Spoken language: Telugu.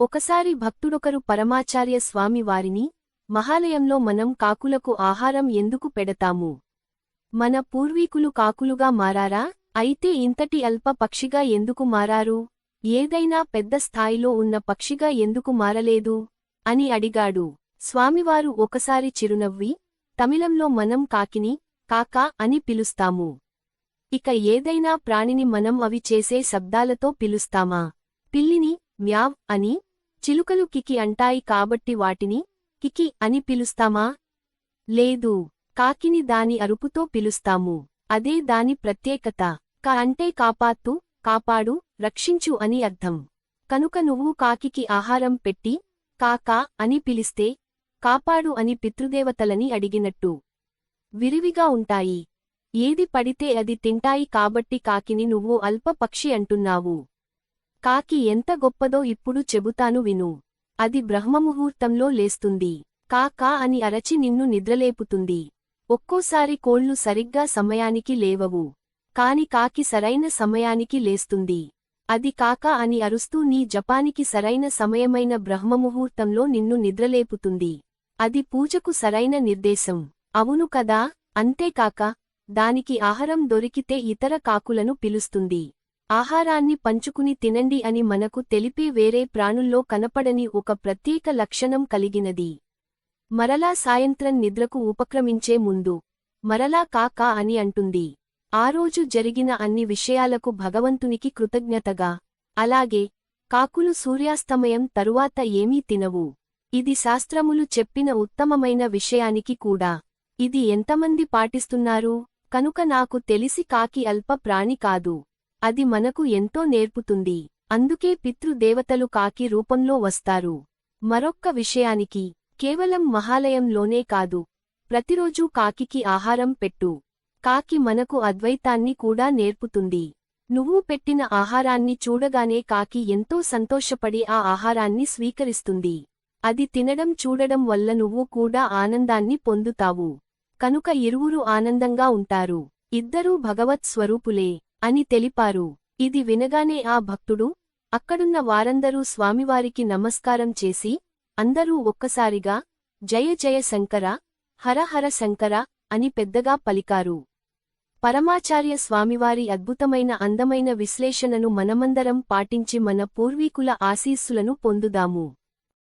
ఒకసారి భక్తుడొకరు పరమాచార్య స్వామి వారిని మహాలయంలో మనం కాకులకు ఆహారం ఎందుకు పెడతాము? మన పూర్వీకులు కాకులుగా మారారా? అయితే ఇంతటి అల్ప పక్షిగా ఎందుకు మారారు? ఏదైనా పెద్ద స్థాయిలో ఉన్న పక్షిగా ఎందుకు మారలేదు? అని అడిగాడు. స్వామివారు ఒకసారి చిరునవ్వి తమిళంలో మనం కాకిని కాకా అని పిలుస్తాము. ఇక ఏదైనా ప్రాణిని మనం అవి చేసే శబ్దాలతో పిలుస్తామా? పిల్లిని మ్యావ్ అని చిలుకలు కికి అంటాయి కాబట్టి వాటిని కికి అని పిలుస్తామా? లేదు. కాకిని దాని అరుపుతో పిలుస్తాము. అదే దాని ప్రత్యేకత. క అంటే కాపాత్తు కాపాడు రక్షించు అని అర్థం. కనుక నువ్వు కాకికి ఆహారం పెట్టి కాకా అని పిలిస్తే కాపాడు అని పితృదేవతలని అడిగినట్టు. విరివిగా ఉంటాయి. ఏది పడితే అది తింటాయి కాబట్టి కాకిని నువ్వు అల్పపక్షి అంటున్నావు. కాకి ఎంత గొప్పదో ఇప్పుడు చెబుతాను విను. అది బ్రహ్మముహూర్తంలో లేస్తుంది. కాకా అని అరచి నిన్ను నిద్రలేపుతుంది. ఒక్కోసారి కోళ్ళు సరిగ్గా సమయానికి లేవవు. కాని కాకి సరైన సమయానికి లేస్తుంది. అది కాకా అని అరుస్తూ నీ జపానికి సరైన సమయమైన బ్రహ్మముహూర్తంలో నిన్ను నిద్రలేపుతుంది. అది పూజకు సరైన నిర్దేశం. అవును కదా? అంతేకాక దానికి ఆహారం దొరికితే ఇతర కాకులను పిలుస్తుంది. ఆహారాన్ని పంచుకుని తినండి అని మనకు తెలిపే వేరే ప్రాణుల్లో కనపడని ఒక ప్రత్యేక లక్షణం కలిగినది. మరలా సాయంత్రం నిద్రకు ఉపక్రమించే ముందు మరలా కాకా అని అంటుంది. ఆ రోజు జరిగిన అన్ని విషయాలకు భగవంతునికి కృతజ్ఞతగా అలాగే కాకులు సూర్యాస్తమయం తరువాత ఏమీ తినవు. ఇది శాస్త్రములు చెప్పిన ఉత్తమమైన విషయానికి కూడా. ఇది ఎంతమంది పాటిస్తున్నారు? కనుక నాకు తెలిసి కాకి అల్ప ప్రాణి కాదు. అది మనకు ఎంతో నేర్పుతుంది. అందుకే పితృదేవతలు కాకి రూపంలో వస్తారు. మరొక్క విషయానికి కేవలం మహాలయంలోనే కాదు. ప్రతిరోజూ కాకికి ఆహారం పెట్టు. కాకి మనకు అద్వైతాన్ని కూడా నేర్పుతుంది. నువ్వు పెట్టిన ఆహారాన్ని చూడగానే కాకి ఎంతో సంతోషపడి ఆ ఆహారాన్ని స్వీకరిస్తుంది. అది తినడం చూడడం వల్ల నువ్వు కూడా ఆనందాన్ని పొందుతావు. కనుక ఇరువురు ఆనందంగా ఉంటారు. ఇద్దరూ భగవత్ స్వరూపులే. అని తెలిపారు. ఇది వినగానే ఆ భక్తుడు అక్కడున్న వారందరూ స్వామివారికి నమస్కారం చేసి అందరూ ఒక్కసారిగా జయ జయ శంకర హర హర శంకర అని పెద్దగా పలికారు. పరమాచార్య స్వామివారి అద్భుతమైన అందమైన విశ్లేషణను మనమందరం పాటించి మన పూర్వీకుల ఆశీస్సులను పొందుదాము.